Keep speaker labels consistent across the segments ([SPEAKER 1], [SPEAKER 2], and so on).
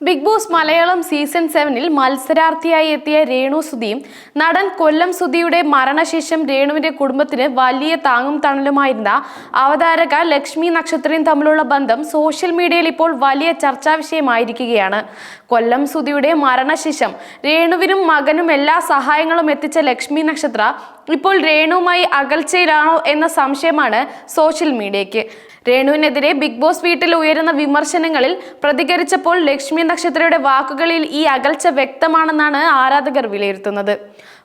[SPEAKER 1] Big boss Malayalam season സെവനിൽ മത്സരാർത്ഥിയായി എത്തിയ രേണു സുധിയും നടൻ കൊല്ലം സുധിയുടെ മരണശേഷം രേണുവിന്റെ കുടുംബത്തിന് വലിയ താങ്ങും തണലുമായിരുന്ന അവതാരക ലക്ഷ്മി നക്ഷത്രയും തമ്മിലുള്ള ബന്ധം സോഷ്യൽ മീഡിയയിൽ ഇപ്പോൾ വലിയ ചർച്ചാ വിഷയമായിരിക്കുകയാണ്. കൊല്ലം സുധിയുടെ മരണശേഷം രേണുവിനും മകനും എല്ലാ സഹായങ്ങളും എത്തിച്ച ലക്ഷ്മി നക്ഷത്ര ഇപ്പോൾ രേണുവുമായി അകൽച്ചയിലാണോ എന്ന സംശയമാണ് സോഷ്യൽ മീഡിയയ്ക്ക്. രേണുവിനെതിരെ ബിഗ് ബോസ് വീട്ടിൽ ഉയരുന്ന വിമർശനങ്ങളിൽ പ്രതികരിച്ചപ്പോൾ ലക്ഷ്മി നക്ഷത്രയുടെ വാക്കുകളിൽ ഈ അകൽച്ച വ്യക്തമാണെന്നാണ് ആരാധകർ വിലയിരുത്തുന്നത്.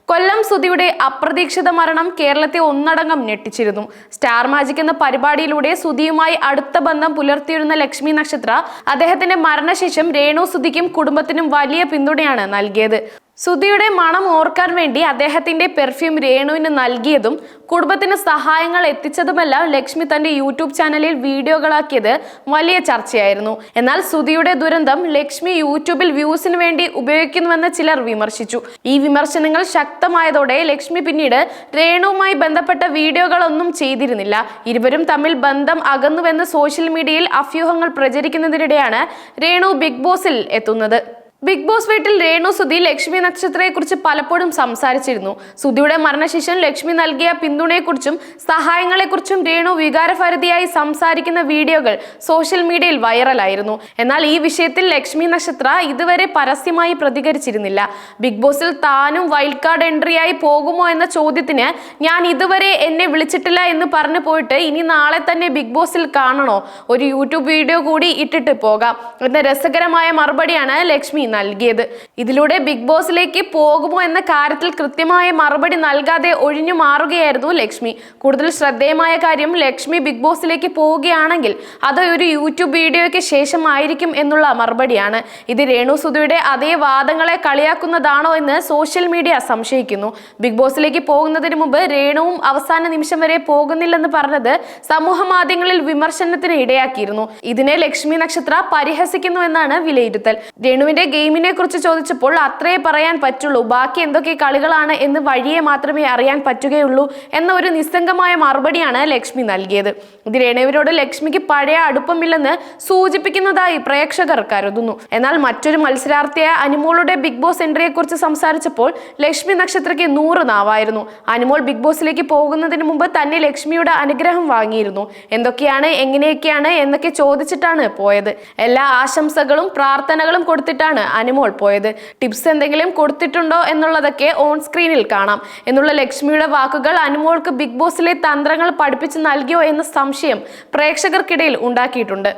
[SPEAKER 1] കൊല്ലം സുധിയുടെ അപ്രതീക്ഷിത മരണം കേരളത്തെ ഒന്നടങ്കം ഞെട്ടിച്ചിരുന്നു. സ്റ്റാർ മാജിക് എന്ന പരിപാടിയിലൂടെ സുധിയുമായി അടുത്ത ബന്ധം പുലർത്തിയിരുന്ന ലക്ഷ്മി നക്ഷത്ര അദ്ദേഹത്തിന്റെ മരണശേഷം രേണു സുധിക്കും കുടുംബത്തിനും വലിയ പിന്തുണയാണ് നൽകിയത്. സുധിയുടെ മണം ഓർക്കാൻ വേണ്ടി അദ്ദേഹത്തിന്റെ പെർഫ്യൂം രേണുവിന് നൽകിയതും കുടുംബത്തിന് സഹായങ്ങൾ എത്തിച്ചതുമെല്ലാം ലക്ഷ്മി തന്റെ യൂട്യൂബ് ചാനലിൽ വീഡിയോകളാക്കിയത് വലിയ ചർച്ചയായിരുന്നു. എന്നാൽ സുധിയുടെ ദുരന്തം ലക്ഷ്മി യൂട്യൂബിൽ വ്യൂസിന് വേണ്ടി ഉപയോഗിക്കുന്നുവെന്ന് ചിലർ വിമർശിച്ചു. ഈ വിമർശനങ്ങൾ ശക്തമായതോടെ ലക്ഷ്മി പിന്നീട് രേണുവുമായി ബന്ധപ്പെട്ട വീഡിയോകളൊന്നും ചെയ്തിരുന്നില്ല. ഇരുവരും തമ്മിൽ ബന്ധം അകന്നുവെന്ന് സോഷ്യൽ മീഡിയയിൽ അഭ്യൂഹങ്ങൾ പ്രചരിക്കുന്നതിനിടെയാണ് രേണു ബിഗ് ബോസിൽ എത്തുന്നത്. ബിഗ് ബോസ് വീട്ടിൽ രേണു സുധി ലക്ഷ്മി നക്ഷത്രയെക്കുറിച്ച് പലപ്പോഴും സംസാരിച്ചിരുന്നു. സുധിയുടെ മരണശേഷം ലക്ഷ്മി നൽകിയ പിന്തുണയെക്കുറിച്ചും സഹായങ്ങളെക്കുറിച്ചും രേണു വികാരഭരതിയായി സംസാരിക്കുന്ന വീഡിയോകൾ സോഷ്യൽ മീഡിയയിൽ വൈറലായിരുന്നു. എന്നാൽ ഈ വിഷയത്തിൽ ലക്ഷ്മി നക്ഷത്ര ഇതുവരെ പരസ്യമായി പ്രതികരിച്ചിരുന്നില്ല. ബിഗ് ബോസിൽ താനും വൈൽഡ് കാർഡ് എൻട്രിയായി പോകുമോ എന്ന ചോദ്യത്തിന് ഞാൻ ഇതുവരെ എന്നെ വിളിച്ചിട്ടില്ല എന്ന് പറഞ്ഞു പോയിട്ട് ഇനി നാളെ തന്നെ ബിഗ് ബോസിൽ കാണണോ? ഒരു യൂട്യൂബ് വീഡിയോ കൂടി ഇട്ടിട്ട് പോകാം. എന്ന രസകരമായ മറുപടിയാണ് ലക്ഷ്മി നൽകിയത്. ഇതിലൂടെ ബിഗ് ബോസിലേക്ക് പോകുമോ എന്ന കാര്യത്തിൽ കൃത്യമായ മറുപടി നൽകാതെ ഒഴിഞ്ഞു മാറുകയായിരുന്നു ലക്ഷ്മി. കൂടുതൽ ശ്രദ്ധേയമായ കാര്യം ലക്ഷ്മി ബിഗ് ബോസിലേക്ക് പോവുകയാണെങ്കിൽ അത് ഒരു യൂട്യൂബ് വീഡിയോയ്ക്ക് ശേഷമായിരിക്കും എന്നുള്ള മറുപടിയാണ്. ഇത് രേണു സുധയുടെ അതേ വാദങ്ങളെ കളിയാക്കുന്നതാണോ എന്ന് സോഷ്യൽ മീഡിയ സംശയിക്കുന്നു. ബിഗ് ബോസിലേക്ക് പോകുന്നതിന് മുമ്പ് രേണുവും അവസാന നിമിഷം വരെ പോകുന്നില്ലെന്ന് പറഞ്ഞത് സമൂഹ മാധ്യമങ്ങളിൽ വിമർശനത്തിന് ഇടയാക്കിയിരുന്നു. ഇതിനെ ലക്ഷ്മി നക്ഷത്ര പരിഹസിക്കുന്നു എന്നാണ് വിലയിരുത്തൽ. രേണുവിന്റെ ഗെയിമിനെ കുറിച്ച് ചോദിച്ചപ്പോൾ അത്രേ പറയാൻ പറ്റുള്ളൂ. ബാക്കി എന്തൊക്കെ കളികളാണ് എന്ന് വഴിയെ മാത്രമേ അറിയാൻ പറ്റുകയുള്ളൂ എന്ന ഒരു നിസ്സംഗമായ മറുപടിയാണ് ലക്ഷ്മി നൽകിയത്. ഇത് ലക്ഷ്മിക്ക് പഴയ അടുപ്പമില്ലെന്ന് സൂചിപ്പിക്കുന്നതായി പ്രേക്ഷകർ കരുതുന്നു. എന്നാൽ മറ്റൊരു മത്സരാർത്ഥിയായ അനുമോളുടെ ബിഗ് ബോസ് എൻട്രിയെ കുറിച്ച് സംസാരിച്ചപ്പോൾ ലക്ഷ്മി നക്ഷത്രയ്ക്ക് നൂറ് നാവായിരുന്നു. അനുമോൾ ബിഗ് ബോസിലേക്ക് പോകുന്നതിന് മുമ്പ് തന്നെ ലക്ഷ്മിയുടെ അനുഗ്രഹം വാങ്ങിയിരുന്നു. എന്തൊക്കെയാണ് എങ്ങനെയൊക്കെയാണ് എന്നൊക്കെ ചോദിച്ചിട്ടാണ് പോയത്. എല്ലാ ആശംസകളും പ്രാർത്ഥനകളും കൊടുത്തിട്ടാണ് അനുമോൾ പോയത്. ടിപ്സ് എന്തെങ്കിലും കൊടുത്തിട്ടുണ്ടോ എന്നുള്ളതൊക്കെ ഓൺ സ്ക്രീനിൽ കാണാം. എന്നുള്ള ലക്ഷ്മിയുടെ വാക്കുകൾ അനുമോൾക്ക് ബിഗ് ബോസിലെ തന്ത്രങ്ങൾ പഠിപ്പിച്ച് നൽകിയോ എന്ന സംശയം പ്രേക്ഷകർക്കിടയിൽ ഉണ്ടാക്കിയിട്ടുണ്ട്.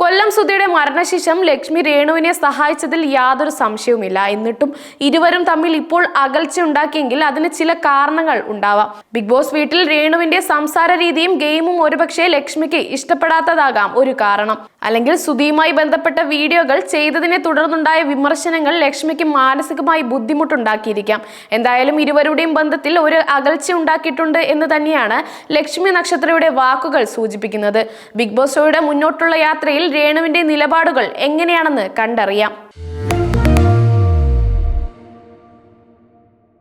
[SPEAKER 1] കൊല്ലം സുധയുടെ മരണശേഷം ലക്ഷ്മി രേണുവിനെ സഹായിച്ചതിൽ യാതൊരു സംശയവുമില്ല. എന്നിട്ടും ഇരുവരും തമ്മിൽ ഇപ്പോൾ അകൽച്ച ഉണ്ടാക്കിയെങ്കിൽ അതിന് ചില കാരണങ്ങൾ ഉണ്ടാവാം. ബിഗ് ബോസ് വീട്ടിൽ രേണുവിന്റെ സംസാര രീതിയും ഗെയിമും ഒരുപക്ഷെ ലക്ഷ്മിക്ക് ഇഷ്ടപ്പെടാത്തതാകാം ഒരു കാരണം. അല്ലെങ്കിൽ സുധിയുമായി ബന്ധപ്പെട്ട വീഡിയോകൾ ചെയ്തതിനെ തുടർന്നുണ്ടായ വിമർശനങ്ങൾ ലക്ഷ്മിക്ക് മാനസികമായി ബുദ്ധിമുട്ടുണ്ടാക്കിയിരിക്കാം. എന്തായാലും ഇരുവരുടെയും ബന്ധത്തിൽ ഒരു അകൽച്ച ഉണ്ടാക്കിയിട്ടുണ്ട് എന്ന് തന്നെയാണ് ലക്ഷ്മി നക്ഷത്രയുടെ വാക്കുകൾ സൂചിപ്പിക്കുന്നത്. ബിഗ് ബോസ് ഷോയുടെ മുന്നോട്ടുള്ള യാത്രയിൽ രേണുവിന്റെ നിലപാടുകൾ എങ്ങനെയാണെന്ന് കണ്ടറിയാം.